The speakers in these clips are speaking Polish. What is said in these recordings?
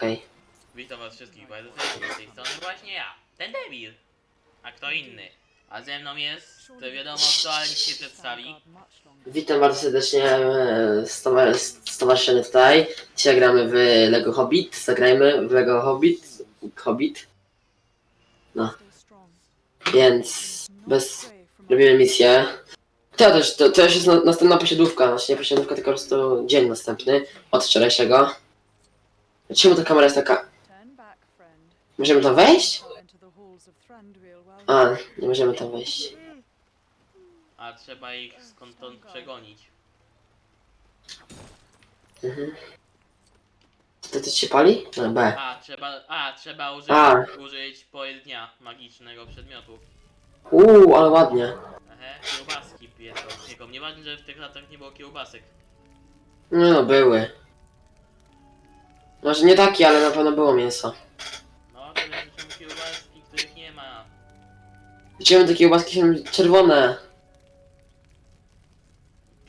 Okej. Witam was wszystkich bardzo serdecznie, z tej strony właśnie ja, ten debil. A kto inny? A ze mną jest, to wiadomo kto, ale nikt się przedstawi. Witam bardzo serdecznie e, stowa- stowarzyszenie tutaj. Dzisiaj gramy w Lego Hobbit. Zagrajmy w Lego Hobbit. Hobbit. No. Więc bez... Robimy misję. To też, to, to już jest na, następna posiadówka. Znaczy nie posiadówka, tylko po prostu dzień następny. Od wczorajszego. Czemu ta kamera jest taka... Możemy tam wejść? A, nie możemy tam wejść. A trzeba ich skądś przegonić. Mhm. To coś się pali? No, B. A, trzeba, a, trzeba użyć, A. użyć pojednia magicznego przedmiotu. Uuu, ale ładnie. Ehe, kiełbaski pierdol. Tylko nieważne, że w tych latach nie było kiełbasek. No, były. Może nie takie, ale na pewno było mięso. No, to są kiełbaski, których nie ma. Czemu te kiełbaski są czerwone?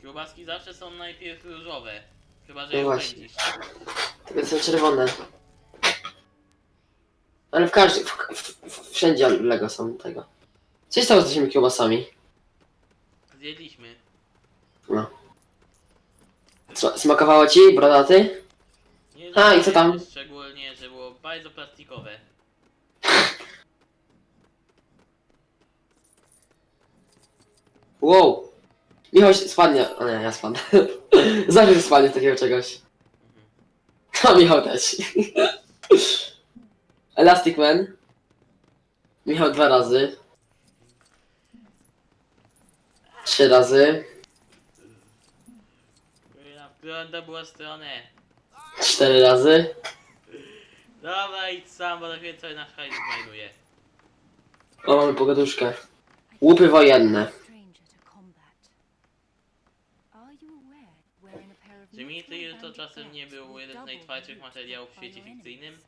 Kiełbaski zawsze są najpierw różowe. Chyba, że No je właśnie. ubędzisz. Te są czerwone. Ale w każdym, w, w, w, wszędzie Lego są tego. Co się stało z tymi kiełbasami? Zjedliśmy. Co, smakowało ci, brodaty? Nie A, i co tam? Szczególnie, że było bardzo plastikowe. Wow! Michał się spadnie. O nie, ja spadnę. Zawsze spadnie z takiego czegoś. A Michał też. Elastic Man. Michał dwa razy. Trzy razy. W którą to było stronę? Cztery razy. Dobra, idź sam, bo dopiero co nasz hajs znajduje. O, mamy pogaduszkę. Łupy wojenne. Czy Mithril to czasem nie był jeden z najtwardszych materiałów w świecie fikcyjnym?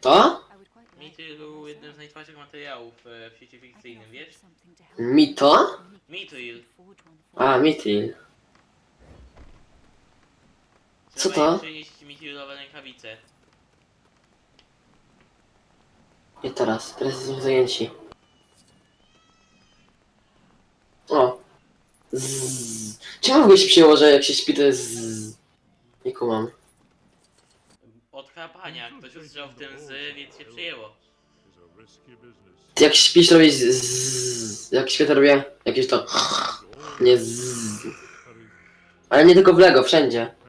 To? Mithril był jednym z najtwardszych materiałów e, w świecie fikcyjnym, wiesz? Mito? Mithril. A, Mithril. Co Trzeba to? im przynieść Mithrilowe rękawice. Nie teraz, teraz jesteśmy zajęci. O. Zzz. Czemu się przyjęło, że jak się śpi to jest zzz? Nie kumam. Od chrapania, ktoś usłyszał w tym z, więc się przyjęło. Ty jak śpisz robisz zzz. Jak śpię to robię jakieś to... Nie zzz. Ale nie tylko w Lego, wszędzie.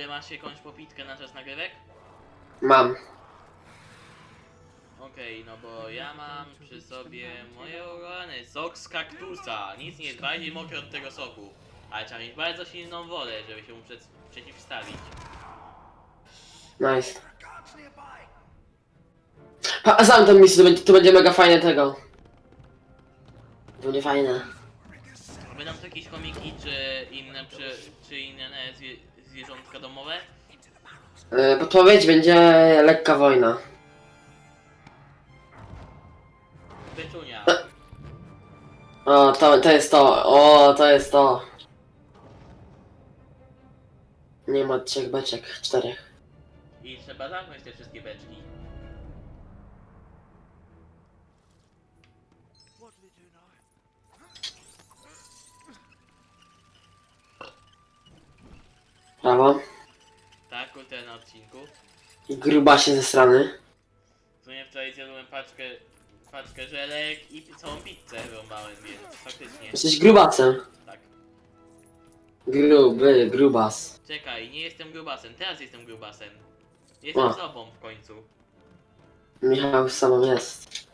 Ogóle masz jakąś popitkę na czas nagrywek? Mam. Okej, no bo ja mam przy sobie moje urony, sok z kaktusa. Nic nie jest bardziej mokry od tego soku. Ale trzeba mieć bardzo silną wolę, żeby się mu przed, przeciwstawić. Nice. Pa, a znam tam misję, to będzie, to będzie mega fajne tego. To będzie fajne. Będą to jakieś komiki, czy inne, czy, czy inne zwierzątka domowe? E, podpowiedź będzie lekka wojna. Beczunia. O, to, to jest to. O, to jest to. Nie ma trzech beczek, czterech. I trzeba zamknąć te wszystkie beczki. Prawo. Tak, kurde na odcinku. I grubasie ze strony. W sumie wczoraj zjadłem paczkę, paczkę żelek i całą pizzę rąbałem, więc faktycznie. Jesteś grubasem. Tak. Gruby, grubas. Czekaj, nie jestem grubasem, teraz jestem grubasem. Jestem O. sobą w końcu. Michał sobą jest.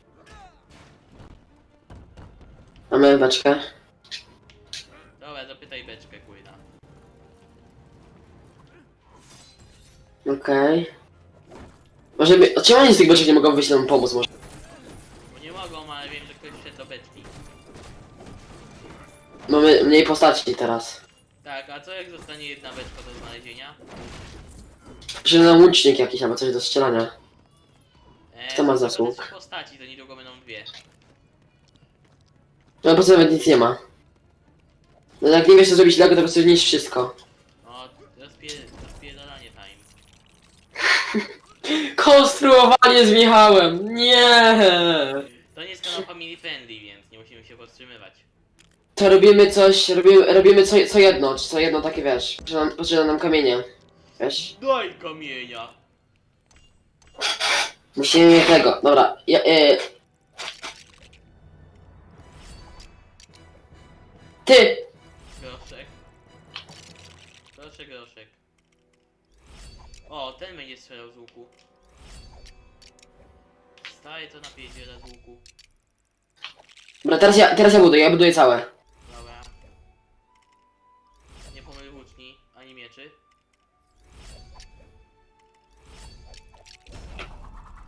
Mamy beczkę. Dobra, zapytaj beczkę, kurna. Okej. Może by... Czemu oni z tych beczek nie mogą wyjść nam pomóc może? Bo nie mogą, ale wiem, że ktoś wszedł do beczki. Mamy mniej postaci teraz. Tak, a co jak zostanie jedna beczka do znalezienia? Że nam łucznik jakiś albo coś do strzelania. Eee, Kto ma to zasług? trzy postaci, to niedługo będą dwie. No po co nawet nic nie ma. No jak nie wiesz co zrobić Lego, to po prostu zniszcz wszystko. O, rozpie, rozpierdolanie time. Konstruowanie z Michałem! Nie! To nie jest kanał family friendly, więc nie musimy się powstrzymywać. To robimy coś, robimy, robimy co, co jedno, czy co jedno takie wiesz. Potrzebne nam, potrzebne nam kamienie. Wiesz? Daj kamienia! Musimy mieć tego. Dobra, ja, e... Ty! Groszek. Proszę groszek. O, ten będzie strzelał z łuku. Stary to napierdziela z łuku. Dobra, teraz ja, teraz ja buduję, ja buduję całe. Dobra. Nie pomyl włóczni, ani mieczy.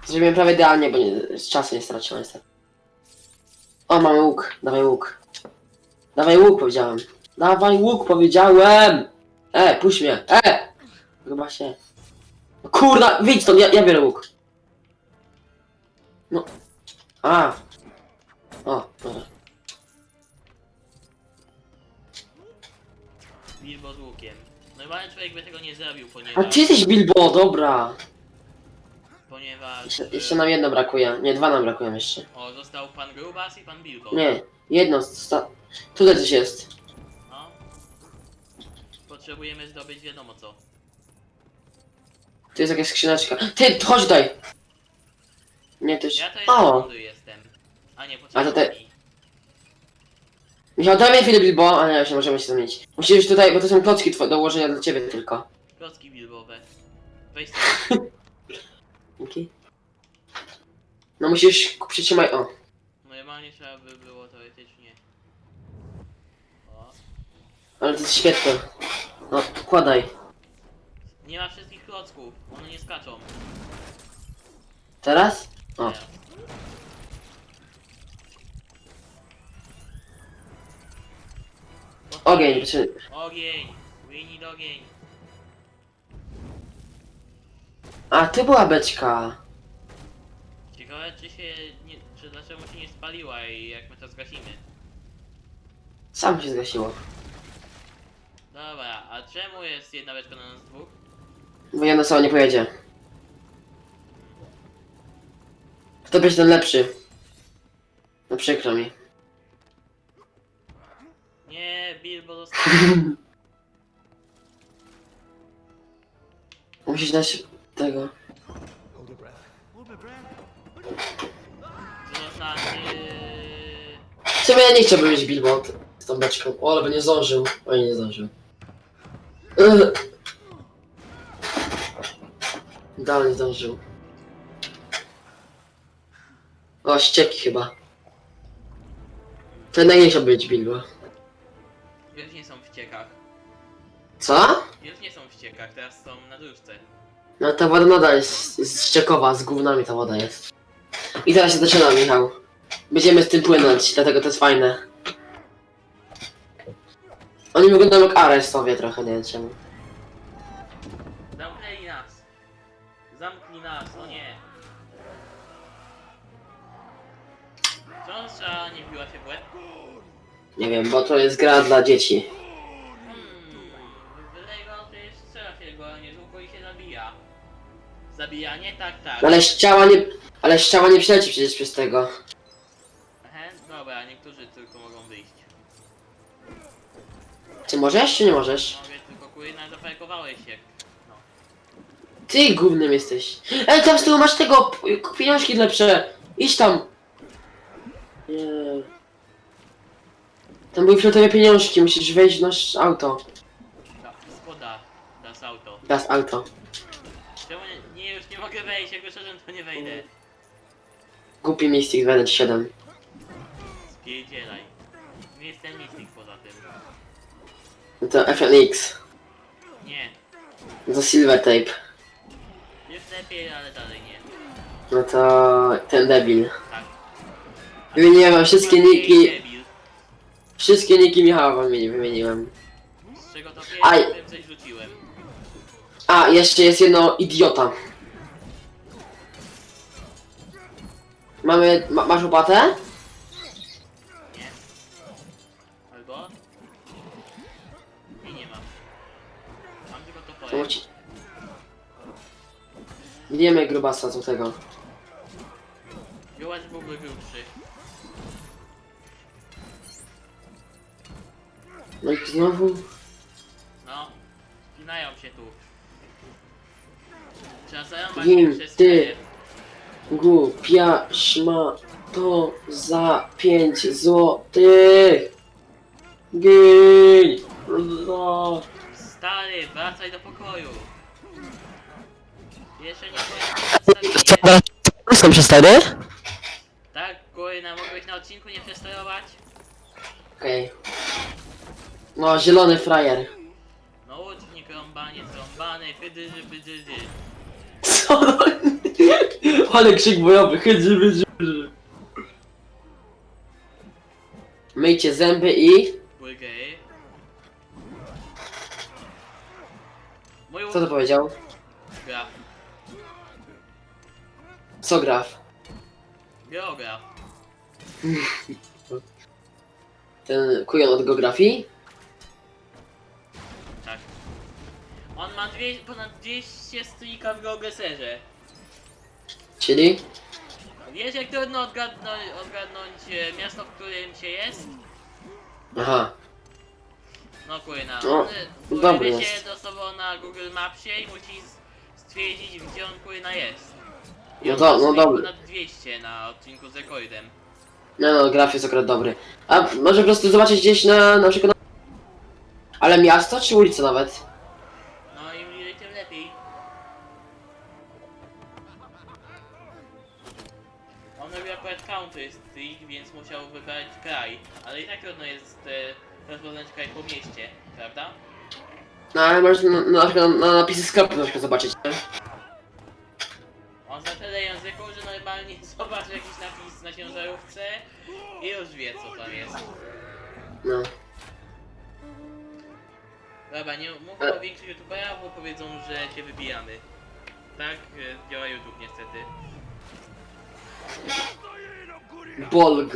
Zrobiłem prawie idealnie, bo nie, z czasu nie straciłem niestety. O, mamy łuk, dawaj łuk. Dawaj łuk, powiedziałem. Dawaj łuk, powiedziałem! E, puść mnie, e! Chyba się. Kurna, wyjdź stąd, ja, ja biorę łuk. No. A. O, dobra. Bilbo z łukiem. Normalny człowiek by tego nie zrobił, A ponieważ... ty jesteś Bilbo, dobra. Ponieważ... Jeszcze, jeszcze nam jedno brakuje. Nie, dwa nam brakują jeszcze. O, został pan Grubas i pan Bilbo. Nie, jedno, sta... Tutaj coś jest. No. Potrzebujemy zdobyć wiadomo co. Tu jest jakaś skrzyneczka. Ty, chodź tutaj! Nie, to już... Ja to jest O! jestem. A nie, A to te- mi. Michał, daj mi chwilę Bilbo, a nie, możemy się zamienić. Musisz tutaj, bo to są klocki twoje do ułożenia dla ciebie tylko. Klocki bilbowe. Weź sobie. Dzięki. No musisz ku- przytrzymaj, o. Normalnie trzeba by było teoretycznie. O. Ale to jest świetne. No, wkładaj. Nie ma wszystkich klocków. One nie skaczą. Teraz? O. Teraz. Ogień, czy... Ogień! We need ogień! A, tu była beczka. Ciekawe czy się nie, czy dlaczego się nie spaliła i jak my to zgasimy. Sam się zgasiło. Dobra, a czemu jest jedna beczka na nas dwóch? Bo jedna sama nie pojedzie. Kto będzie ten lepszy? No przykro mi. Nie, Bilbo został. Musisz dać tego. Breath. To znaczy... W sumie ja nie chciałbym mieć Bilbo t- z tą beczką. O, ale by nie zdążył. Oj, nie zdążył. Ugh. Dalej zdążył. O, ścieki chyba. To jednak nie chciał być Bilbo. Już nie są w ciekach. Co? Już nie są w ciekach, teraz są na dróżce. No ta woda nadal jest, jest ściekowa, z gównami ta woda jest. I teraz się zaczyna, Michał. Będziemy z tym płynąć, dlatego to jest fajne. Oni wyglądają jak arestowie trochę, nie wiem czemu. O nie! Wciąż strzała nie wbiła się w łeb? Nie wiem, bo to jest gra dla dzieci. Hmm, Lego to jest strzela się go, a nie żółko i się zabija. Zabijanie? Tak, tak. Ale z ciała nie... Ale z ciała nie przyleci przecież przez tego. Ehe, dobra, niektórzy tylko mogą wyjść. Czy możesz, czy nie możesz? Mogę tylko kurna zaparkowałeś się. Ty głównym jesteś. Ej, tam z tyłu masz tego, p- pieniążki lepsze. Idź tam. Nie. Tam były fioletowe pieniążki, musisz wejść w nasz auto. Da, Skoda, das auto. Das auto. Czemu nie, nie, już nie mogę wejść, jak wyszedłem to nie wejdę. Głupi Mystic 27. Spierdzielaj. Nie jestem Mystic poza tym. No to FNX. Nie. No to Silver Tape lepiej, ale dalej nie. No to ten debil. Tak. No wymieniłem wszystkie no niki. Wszystkie niki Michała wymieniłem. Z czego to Aj. coś rzuciłem. A, jeszcze jest jedno idiota. Mamy. Ma, masz łopatę? Nie. Albo? I nie mam. Mam tylko to To Wiemy grubasa co tego. Jołacz byłby grubszy. No i znowu. No, spinają się tu. Trzeba zarąbać Gim, ty. Głupia szma to za pięć złotych. Gin! No. Stary, wracaj do pokoju. Jeszcze nie byłem przedstawienie. Są się stary? Tak, kurna, mogłeś na odcinku nie przesterować? Okej. No, zielony frajer. No łucznik, rąbanie, trąbany, hydyży, bydyży. Co? Ale krzyk bojowy, chydzi, wydzi. Myjcie zęby i... Burgery. Mój Co to powiedział? graf. Co graf? Geograf. Ten kujon od geografii? Tak. On ma dwie, ponad 200 stolika w geogeserze. Czyli? Wiesz jak trudno odgadnąć, odgadnąć e, miasto, w którym się jest? Aha. No kurna, No, on e, dobry pojawia się jest. dosłownie na Google Mapsie i musi s- stwierdzić gdzie on kurna jest. I No do- no dobry. ponad 200 na odcinku z rekordem. No, no, graf jest akurat dobry. A może po prostu zobaczyć gdzieś na, na przykład... Ale miasto czy ulica nawet? No im bliżej tym lepiej. On robił akurat country streak, więc musiał wybrać kraj. Ale i tak trudno jest e, rozpoznać kraj po mieście, prawda? No, ale możesz na, na, przykład na napisy sklepu na przykład zobaczyć. nie? On zna tyle języków, że normalnie zobaczy jakiś napis na ciężarówce i już wie co tam jest. No. Dobra, nie mówmy o większych youtuberach, bo powiedzą, że cię wybijamy. Tak e, działa YouTube niestety. Bolg.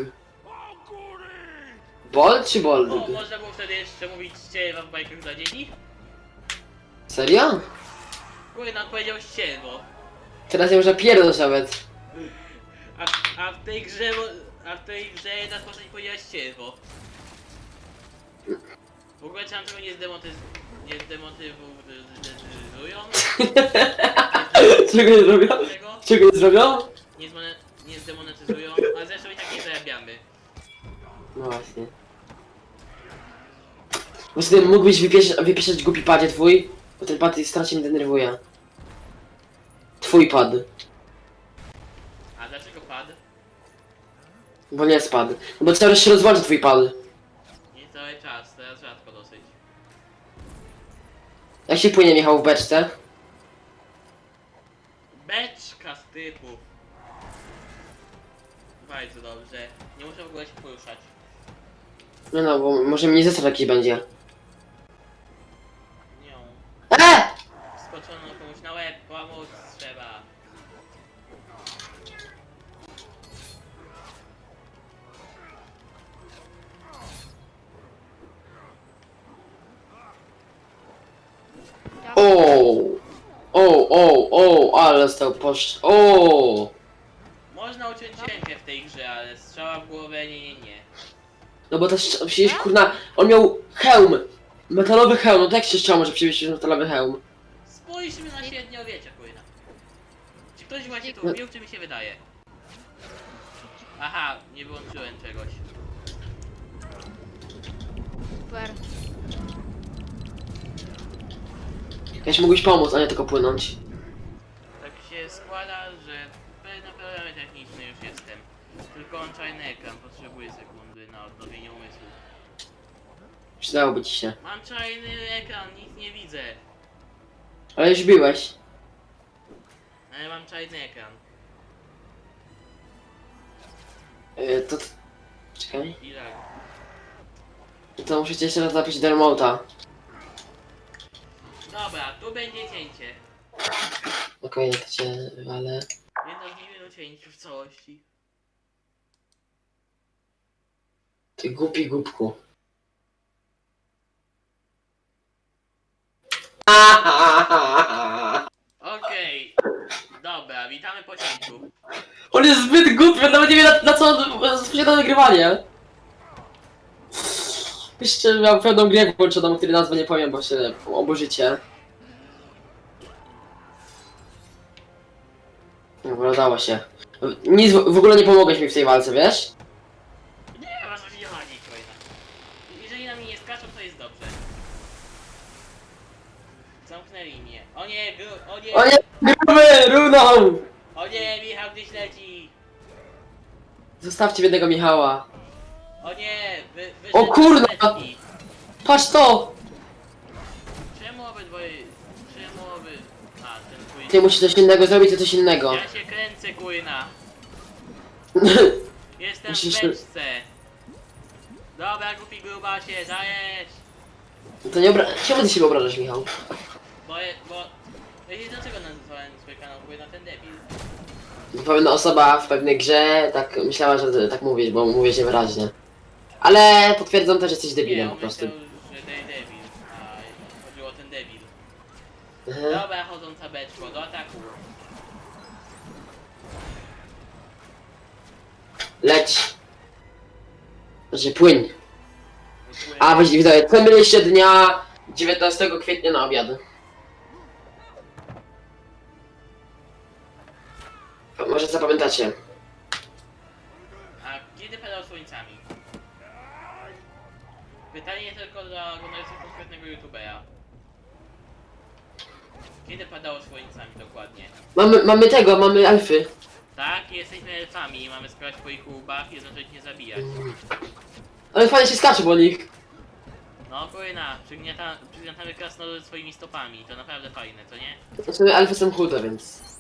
Bol czy O, Bolg? można było wtedy jeszcze mówić ścierwa w bajkach dla dzieci? Serio? Kurde, on powiedział ścierwo. Teraz nie można pierdolić nawet. A, a w tej grze, mo- a w tej grze jedna z postać powiedziała ścierwo. W ogóle nam tego nie zdemotyz... nie zdemotyzują? Czego nie zrobią? Czego nie zrobią? Nie, zmone... nie zdemonetyzują, a zresztą i tak nie zarabiamy. No właśnie. Właśnie mógłbyś wypiesz wypieszać głupi padzie twój, bo ten pad strasznie mnie denerwuje. Twój pad, A dlaczego padł? bo nie spad. No bo cały czas się rozłącza twój pad. Nie cały czas, teraz rzadko dosyć. Jak się płynie Michał w beczce? Beczka z typu. Bardzo dobrze. Nie muszę w ogóle się poruszać. No no, bo może mi zestaw jakiś będzie. Skoczono komuś na łeb, pomóc trzeba. O! O, o, o, ale stał poszcz... O! Można uciąć rękę w tej grze, ale strzała w głowę nie, nie, nie. No bo to strz- przecież kurna, on miał hełm! Metalowy hełm, no to jak się strzał może przywieźć metalowy hełm? Spójrzmy na średniowiecze, kurna. Czy ktoś właśnie to ubił, czy mi się wydaje? Aha, nie wyłączyłem czegoś. Super. Jaś mógłbyś pomóc, a nie tylko płynąć. Tak się składa, że na programie techniczny już jestem. Tylko on czarny ekran, potrzebuje sekundy na odnowienie umysłu. Przydałoby ci się. Mam czarny ekran, nic nie widzę. Ale już biłeś. Ale mam czarny ekran. Yy, to... Czekaj. I tak. To muszę cię jeszcze raz zapić do remota. Dobra, tu będzie cięcie. Okej, to cię ale... Jedno z niewielu cięć w całości. Ty głupi głupku. Okej. On jest zbyt głupi, on nawet nie wie na, na co posiada nagrywanie. Jeszcze miał pewną grę włączoną, której nazwę nie powiem, bo się oburzycie. Dobra, udało się. Nic, w ogóle nie pomogłeś mi w tej walce, wiesz? Nie, was nie chodzi, Wojna. Jeżeli na mnie nie skaczą, to jest dobrze. Zamknęli mnie. O nie, gru, o nie, O nie, gruby, runął! o nie, Michał gdzieś leci. Zostawcie biednego Michała. O nie, wy, O leci. Patrz to! Czemu obydwoje, czemu oby... A, ten. Ty musisz coś innego zrobić, to coś innego. Ja się kręcę, kujna. Jestem Musisz- w beczce. Dobra, głupi grubasie, dajesz. to nie obra... Czemu ty się obrażasz, Michał? Bo, je- bo... Wiecie dlaczego nazwałem swój kanał Kujna ten debil? Pewna osoba w pewnej grze tak myślała, że tak mówisz, bo mówisz niewyraźnie. Ale potwierdzam też, że jesteś debilem po prostu. myślał, że ten debil. A chodziło o ten debil. Mhm. Dobra, chodząca beczko, do ataku. Leć. Znaczy płyń. A weź widzowie, co byliście dnia 19 kwietnia na obiad? Może zapamiętacie. A kiedy padał słońcami? Pytanie tylko dla oglądających konkretnego youtubera. Kiedy padało słońcami dokładnie? Mamy, mamy tego, mamy elfy. Tak, jesteśmy elfami i mamy skakać po ich łbach i jednocześnie zabijać. Ale fajnie się skacze po nich. No kurna, przygniata, przygniatamy krasnoludy swoimi stopami, to naprawdę fajne, co nie? Znaczy elfy są chude, więc...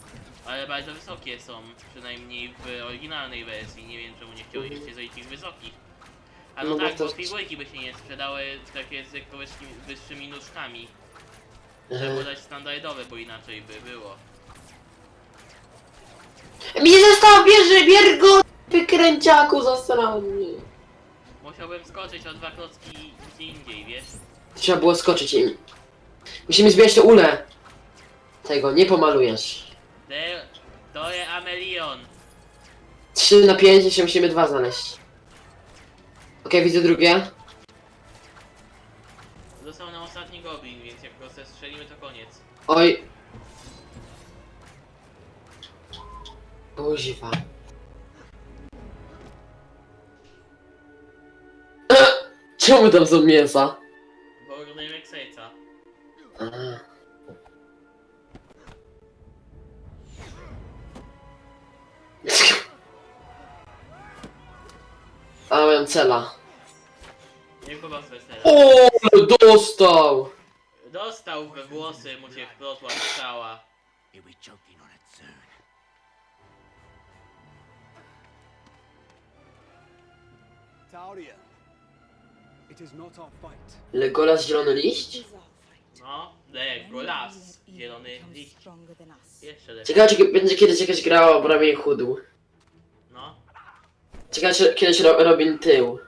Ale bardzo wysokie są, przynajmniej w oryginalnej wersji, nie wiem czemu nie chcieliście zrobić ich wysokich. A no, No bo tak, bo to- figurki by się nie sprzedały takie z lekko wyższymi, nóżkami. Trzeba Mhm. dać standardowe, bo inaczej by było. Mi został, bierze, bier go! Wykręciaku, zasrał mnie. Musiałbym skoczyć o dwa klocki gdzie indziej, wiesz? Trzeba było skoczyć im. Musimy zbierać to ule. Tego, nie pomalujesz. De, Dore Amelion! 3 na 5, jeszcze musimy dwa znaleźć. Okej, widzę drugie. Został nam ostatni goblin, więc jak go zestrzelimy to koniec. Oj. Kuźwa. Czemu tam są mięsa? Dostał! Dostał we włosy, mu się wplotła strzała. He'll be choking on it soon. Tauria, it is not our fight. Legolas zielony liść? No, Lego las, zielony liść. Jeszcze lepiej. Ciekawe, czy będzie kiedyś jakaś gra o Bramie Chudł. No, Ciekawe, czy kiedyś ro Robin tył.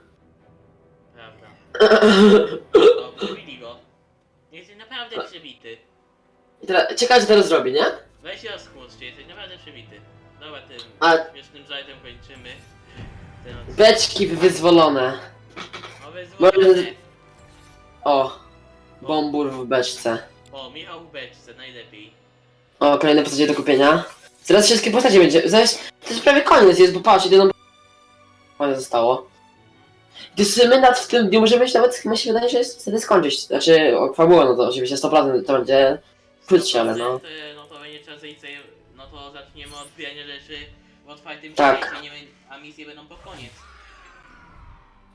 prawda. No, pobili go. Jesteś naprawdę przybity. I teraz, ciekawe, czy teraz zrobi, nie? Weź się rozchmurczcie, jesteś naprawdę przybity. Dobra, tym A- śmiesznym żartem kończymy. Ten odcinek. Beczki wyzwolone. O, wyzwolone. O. Bombur w beczce. O, Michał w beczce, najlepiej. O, kolejne postacie do kupienia. Zaraz wszystkie postacie będzie. Zaraz. To jest prawie koniec jest, bo patrz, jedyną. Koniec zostało. Gdyż my nad w tym dniu możemy się nawet, mi się wydaje, że jest wtedy skończyć. Znaczy, o, fabuła, no to oczywiście 100% to będzie krótsze, ale no. 100%, No to będzie czas no to zaczniemy od zbierania rzeczy w otwartym Tak. świecie, nie a misje będą po koniec.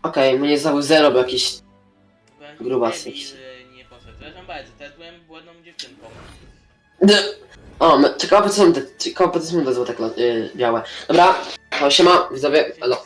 Okej, mnie znowu zero, bo jakiś. Byłem Grubasy. debil, y, nie poszedł. Przepraszam bardzo, teraz byłem błędną dziewczynką. O, my- ciekawe po co są te, ciekawe co są te złote klo- yy, białe. Dobra, to siema, widzowie, elo.